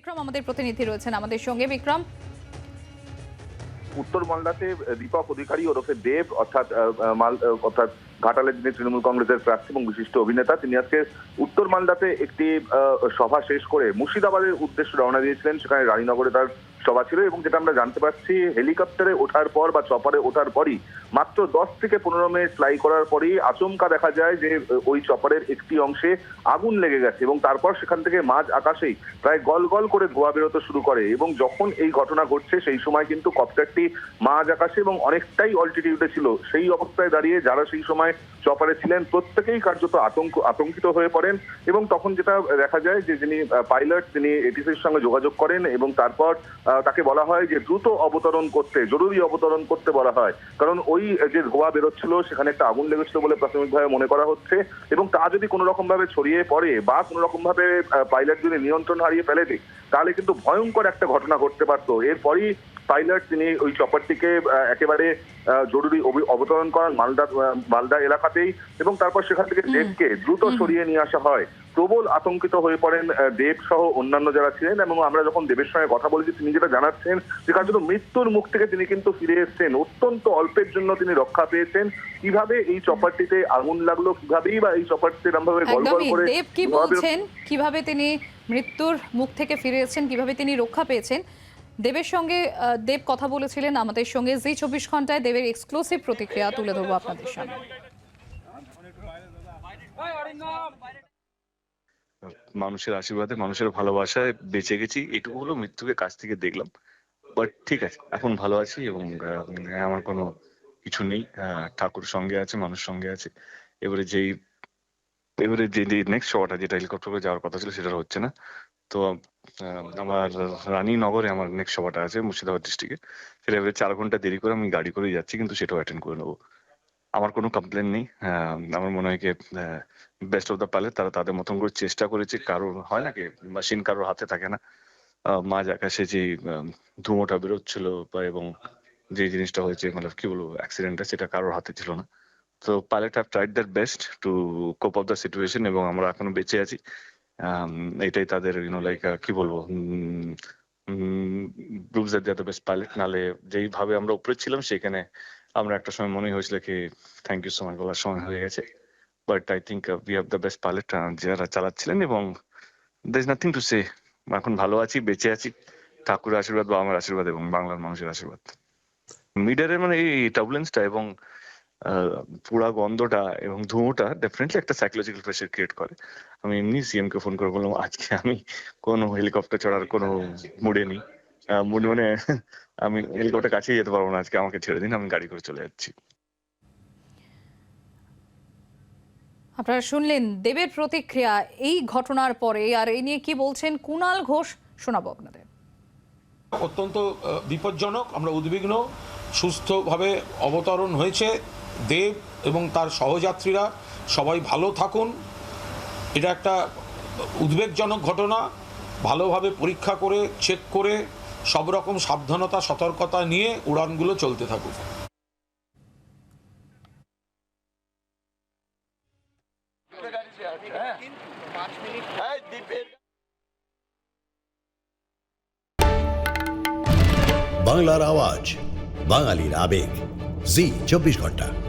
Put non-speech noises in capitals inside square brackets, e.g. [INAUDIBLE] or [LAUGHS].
বিক্রম, আমাদের প্রতিনিধি রয়েছেন আমাদের সঙ্গে। বিক্রম? উত্তর মালদাতে দীপক অধিকারী ওরফে দেব, অর্থাৎ মাল অর্থাৎ ঘাটালের যিনি তৃণমূল কংগ্রেসের প্রার্থী এবং বিশিষ্ট অভিনেতা, তিনি আজকে উত্তর মালদাতে একটি সভা শেষ করে মুর্শিদাবাদের উদ্দেশ্যে রওনা দিয়েছিলেন। সেখানে রানীনগরে তার সভা ছিল এবং যেটা আমরা জানতে পারছি, হেলিকপ্টারে ওঠার পর বা চপারে ওঠার পরই মাত্র দশ থেকে পনেরো মিনিট ফ্লাই করার পরই আচমকা দেখা যায় যে, ওই চপারের একটি অংশে আগুন লেগে গেছে এবং তারপর সেখান থেকে মাঝ আকাশেই প্রায় গল গল করে ধোয়া বেরোতে শুরু করে এবং যখন এই ঘটনা ঘটছে, সেই সময় কিন্তু কপ্টারটি মাঝ আকাশে এবং অনেকটাই অল্টিটিউডে ছিল। সেই অবস্থায় দাঁড়িয়ে যারা সেই সময় চপারে ছিলেন, প্রত্যেকেই কার্যত আতঙ্ক, আতঙ্কিত হয়ে পড়েন এবং তখন যেটা দেখা যায় যে, যিনি পাইলট তিনি এটিসির সঙ্গে যোগাযোগ করেন এবং তারপর তাকে বলা হয় যে দ্রুত অবতরণ করতে জরুরি অবতরণ করতে বলা হয়। কারণ ওই যে ধোয়া বেরোচ্ছিল সেখানে একটা আগুন লেগেছিল বলে প্রাথমিকভাবে মনে করা হচ্ছে। এবং তা যদি কোনো রকম ভাবে ছড়িয়ে পড়ে বা কোনো রকম ভাবে পাইলট যদি নিয়ন্ত্রণ হারিয়ে ফেলে দেয় তাহলে কিন্তু ভয়ঙ্কর একটা ঘটনা ঘটতে পারতো। এরপরই পাইলট তিনি ওই চপারটিকে একেবারে জরুরি অবতরণ করান মালদা মালদা এলাকাতেই এবং তারপর সেখান থেকে দেবকে দ্রুত সরিয়ে নিয়ে আসা হয়। প্রবল আতঙ্কিত হয়ে পড়েন আহ, দেব সহ অন্যান্য যারা ছিলেন এবং আমরা যখন দেবের সঙ্গে কথা বলেছি তিনি যেটা জানাচ্ছেন যে কার্যত মৃত্যুর মুখ থেকে তিনি কিন্তু ফিরে এসেছেন। অত্যন্ত অল্পের জন্য তিনি রক্ষা পেয়েছেন। কীভাবে এই চপারটিতে আগুন লাগল কিভাবেই বা এই চপারটিতে এরকম ভাবে গল গল করে দেব কি বলছেন? কীভাবে তিনি মৃত্যুর মুখ থেকে ফিরে এসেছেন? কীভাবে তিনি রক্ষা পেয়েছেন? দেবের সঙ্গে আহ, দেব কথা বলেছিলেন আমাদের সঙ্গে। জি চব্বিশ ঘন্টায় দেবের এক্সক্লুসিভ প্রতিক্রিয়া তুলে ধরবো আপনাদের সামনে। মানুষের আশীর্বাদে মানুষের ভালোবাসায় বেঁচে গেছি। এটুকু হলো মৃত্যুকে কাছ থেকে দেখলাম। বাট ঠিক আছে এখন ভালো আছি এবং আহ, আমার কোনো কিছু নেই। ঠাকুর সঙ্গে আছে মানুষ সঙ্গে আছে। এবারে যেই এবারে যে নেক্সট শোটা যেটা হেলিকপ্টার করে যাওয়ার কথা ছিল সেটা হচ্ছে না। তো আমার রানীনগরে আমার নেক্সট সভাটা আছে মুর্শিদাবাদ ডিস্ট্রিক্টে সেটা এবারে চার ঘণ্টা দেরি করে আমি গাড়ি করে যাচ্ছি কিন্তু সেটাও অ্যাটেন্ড করে নেব। আমার কোনো কমপ্লেন নেই। আমার মনে হয় কি বেস্ট অফ দ্য প্যালেট তারা তাদের মতন করে চেষ্টা করেছে। কারোর হয় নাকি মেশিন কারোর হাতে থাকে না। মাঝ আকাশে যে ধুঁয়োটা বেরোচ্ছিল এবং যে জিনিসটা হয়েছে মানে কি বলব অ্যাক্সিডেন্টটা সেটা কারোর হাতে ছিল না। তো pilot have tried their best to cope of the situation এবং আমরা এখনও বেঁচে আছি। এটাই তাদের ইউনো লাইক কি বলব proves that the best pilot নালে যেইভাবে আমরা উপরে ছিলাম, সেখানে আমরা একটা সময় মনে হয়েছিল কি থ্যাংক ইউ সো মাচ বলার সময় হয়ে গেছে। But I think we have the best pilot যারা চালাচ্ছিলেন এবং there is nothing to say এখন ভালো আছি বেঁচে আছি। ঠাকুরের আশীর্বাদ বা আমার আশীর্বাদ এবং বাংলার মানুষের আশীর্বাদ। মিডারের মানে এই টার্বুলেন্সটা এবং আহ, পুরা গন্ধটা এবং ধুঁয়োটা ডেফিনেটলি একটা সাইকোলজিক্যাল প্রেশার ক্রিয়েট করে। আমি এমনি সিএম কে ফোন করে বললাম আজকে আমি কোনো হেলিকপ্টার চড়ার কোনো মুডে নেই। মুড মানে [LAUGHS] আমি হেলিকপ্টার কাছেই যেতে পারব না আজকে আমাকে ছেড়ে দিন আমি গাড়ি করে চলে যাচ্ছি। আপনারা শুনলেন দেবের প্রতিক্রিয়া এই ঘটনার পরে আর এই নিয়ে কি বলছেন কুণাল ঘোষ শোনাবো আপনাদের। অত্যন্ত বিপজ্জনক আমরা উদ্বিগ্ন সুস্থভাবে অবতরণ হয়েছে দেব এবং তার সহযাত্রীরা। সবাই ভালো থাকুন। এটা একটা উদ্বেগজনক ঘটনা। ভালোভাবে পরীক্ষা করে চেক করে সব রকম সাবধানতা, সতর্কতা নিয়ে উড়ানগুলো চলতে থাকুক। বাংলার আওয়াজ, বাঙালির আবেগ। জি, চব্বিশ ঘণ্টা।